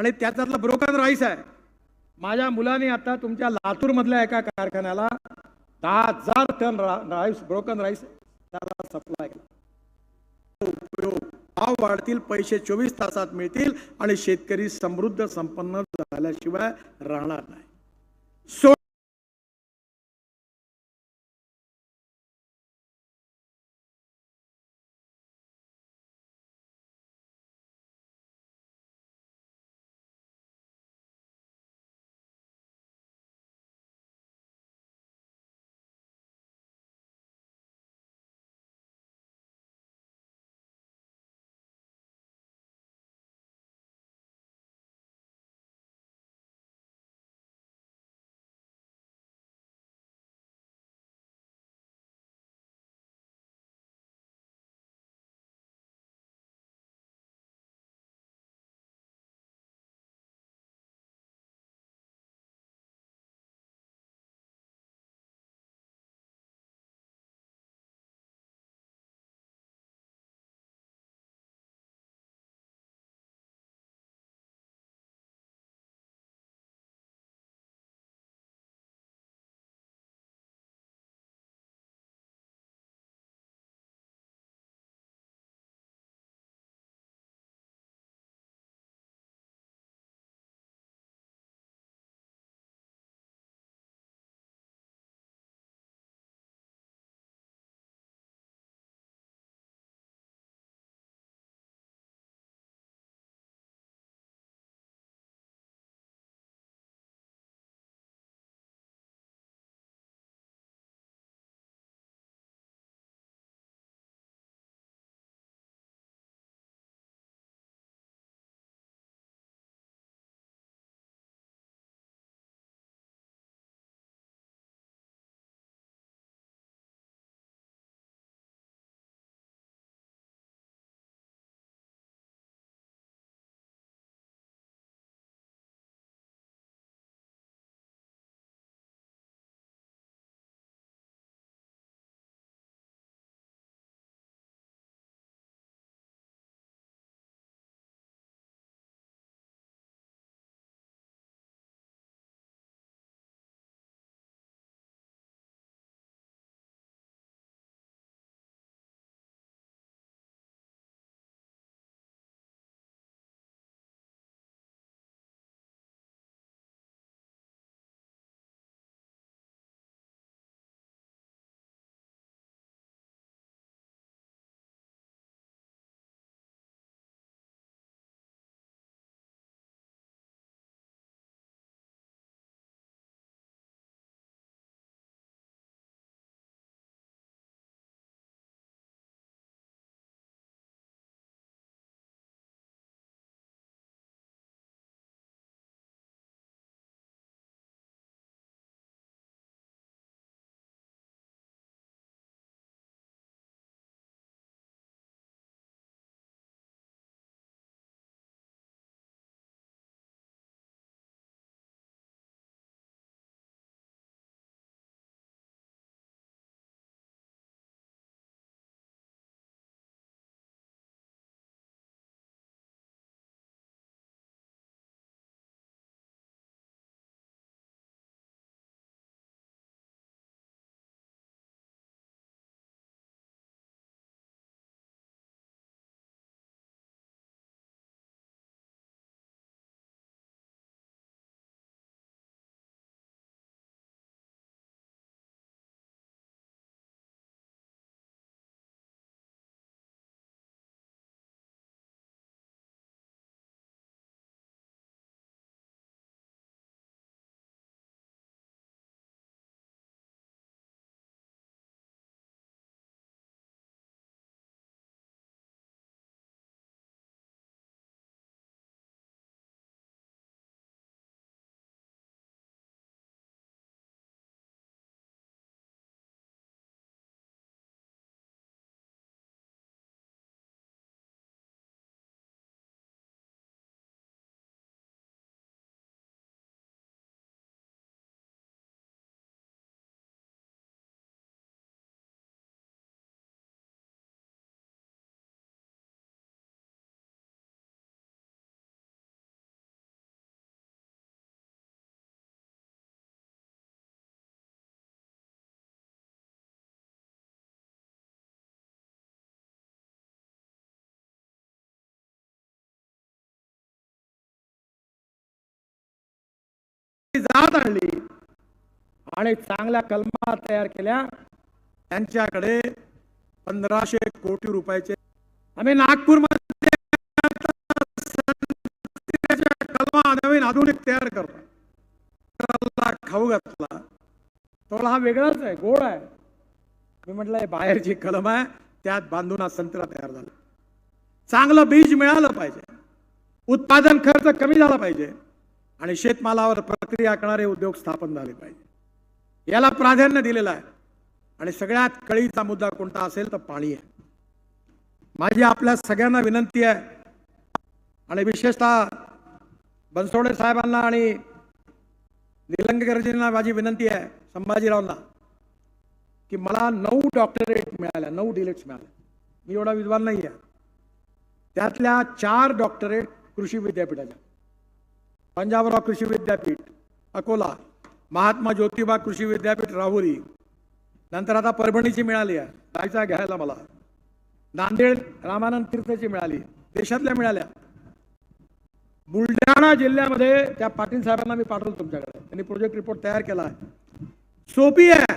आणि त्याच्यातला broken rice आहे. माझ्या मुलाने आता तुमच्या लातूरमधल्या एका कारखान्याला दहा हजार टन राईस ब्रोकन राईस त्याला सप्लाय केला. उपयोग भाव वाढतील पैसे चोवीस तासात मिळतील आणि शेतकरी समृद्ध संपन्न झाल्याशिवाय राहणार नाही. सो जात आणली. आणि चांगल्या कलमा तयार केल्या. त्यांच्याकडे पंधराशे कोटी रुपयाचे. आम्ही नागपूरमध्ये कलमा नवीन आधुनिक तयार करतो. खाऊ घातला. थोडा हा वेगळाच आहे गोड आहे. मी म्हटलं बाहेरची कलम आहे त्यात बांधून हा संत्रा तयार झाला. चांगलं बीज मिळालं पाहिजे. उत्पादन खर्च कमी झाला पाहिजे. आणि शेतमालावर प्रक्रिया करणारे उद्योग स्थापन झाले पाहिजे. याला प्राधान्य दिलेलं आहे. आणि सगळ्यात कळीचा मुद्दा कोणता असेल तर पाणी आहे. माझी आपल्या सगळ्यांना विनंती आहे. आणि विशेषतः बनसोडे साहेबांना आणि निलंगेकरजींना माझी विनंती आहे संभाजीरावना की मला नऊ डॉक्टरेट मिळाल्या नऊ डिलेट्स मिळाल्या. मी एवढा विद्वान नाही आहे त्यातल्या चार डॉक्टरेट कृषी विद्यापीठाच्या. पंजाबराव कृषी विद्यापीठ अकोला महात्मा ज्योतिबा कृषी विद्यापीठ राहुरी. नंतर आता परभणीची मिळाली आहे. जायचा घ्यायला मला. नांदेड रामानंद तीर्थची मिळाली. देशातल्या मिळाल्या. बुलढाणा जिल्ह्यामध्ये त्या पाटील साहेबांना मी पाठवलं तुमच्याकडे. त्यांनी प्रोजेक्ट रिपोर्ट तयार केला आहे. सोपी आहे.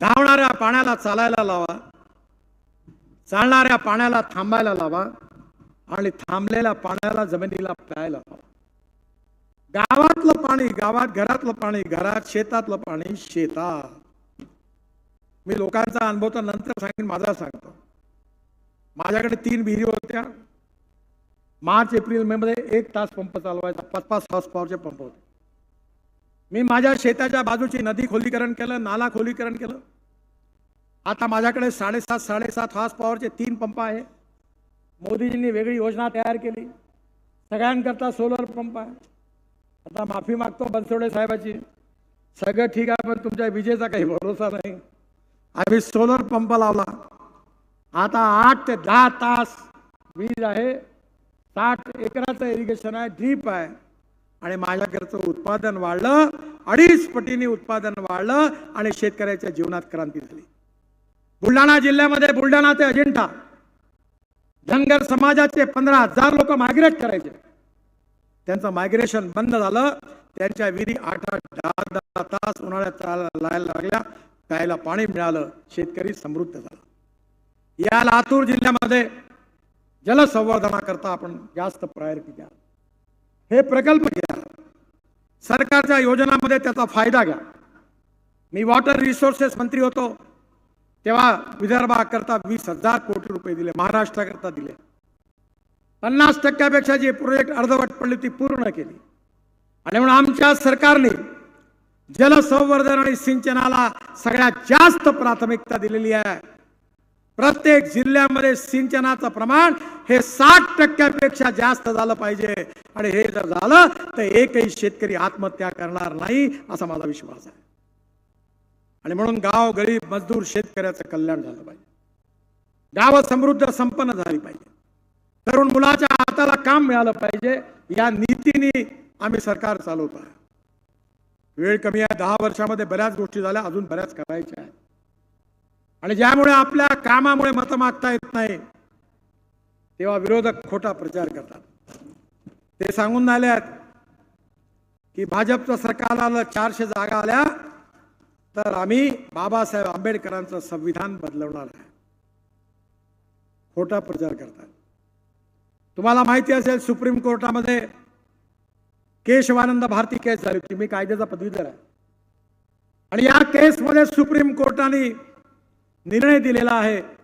धावणाऱ्या पाण्याला चालायला लावा. चालणाऱ्या पाण्याला थांबायला लावा. आणि थांबलेल्या पाण्याला जमिनीला प्यायला लावा. गावातलं पाणी गावात घरातलं पाणी घरात शेतातलं पाणी शेतात. मी लोकांचा अनुभव तर नंतर सांगेन माझा सांगतो. माझ्याकडे तीन विहिरी होत्या. मार्च एप्रिल मे मध्ये एक तास पंप चालवायचा पाच पाच हॉर्स पॉवरचे पंप होते. मी माझ्या शेताच्या बाजूची नदी खोलीकरण केलं नाला खोलीकरण केलं. आता माझ्याकडे साडेसात साडेसात हॉर्स पॉवरचे तीन पंप आहे. मोदीजींनी वेगळी योजना तयार केली. सगळ्यांकरता सोलर पंप आहे. आता माफी मागतो बनसोडे साहेबाची. सगळं ठीक आहे पण तुमच्या विजेचा काही भरोसा नाही. आम्ही सोलर पंप लावला. आता आठ ते दहा तास वीज आहे. साठ एकराचं इरिगेशन आहे ड्रीप आहे. आणि माझ्याकडचं उत्पादन वाढलं अडीच पटीने उत्पादन वाढलं आणि शेतकऱ्याच्या जीवनात क्रांती झाली. बुलढाणा जिल्ह्यामध्ये बुलढाणा ते अजिंठा. धनगर समाजाचे पंधरा हजार लोक मायग्रेट करायचे. त्यांचं मायग्रेशन बंद झालं. त्यांच्या विहिरी आठ आठ दहा दहा तास उन्हाळ्यात लायला लागल्या. प्यायला पाणी मिळालं. शेतकरी समृद्ध झाला. या लातूर जिल्ह्यामध्ये जलसंवर्धनाकरता आपण जास्त प्रायोरिटी द्या. हे प्रकल्प घ्या. सरकारच्या योजनामध्ये त्याचा फायदा घ्या. मी वॉटर रिसोर्सेस मंत्री होतो. तेव्हा विदर्भाकरता वीस हजार कोटी रुपये दिले. महाराष्ट्राकरता दिले. पन्नास टक्क्यापेक्षा जे प्रोजेक्ट अर्धवट पडली ती पूर्ण केली. आणि म्हणून आमच्या सरकारने जलसंवर्धन आणि सिंचनाला सगळ्यात जास्त प्राथमिकता दिलेली आहे. प्रत्येक जिल्ह्यामध्ये सिंचनाचं प्रमाण हे साठ टक्क्यापेक्षा जास्त झालं पाहिजे. आणि हे जर झालं तर एकही शेतकरी आत्महत्या करणार नाही असा माझा विश्वास आहे. आणि म्हणून गाव गरीब मजदूर शेतकऱ्याचं कल्याण झालं पाहिजे. गावं समृद्ध संपन्न झाली पाहिजे. तरुण मुलाच्या हाताला काम मिळालं पाहिजे. या नीतीने आम्ही सरकार चालवत आहे. वेळ कमी आहे. दहा वर्षामध्ये बऱ्याच गोष्टी झाल्या. अजून बऱ्याच करायच्या आहेत. आणि ज्यामुळे आपल्या कामामुळे मतं मागता येत नाही तेव्हा विरोधक खोटा प्रचार करतात. ते सांगून आले आहेत की भाजपचं सरकार आलं चारशे जागा आल्या तर आम्ही बाबासाहेब आंबेडकरांचं संविधान बदलवणार आहे. खोटा प्रचार करतात. तुम्हाला माहिती असेल सुप्रीम कोर्टामध्ये केशवानंद भारती केस झाली होती. मी कायद्याचा पदवीधर आहे. आणि या केसमध्ये सुप्रीम कोर्टाने निर्णय दिलेला आहे.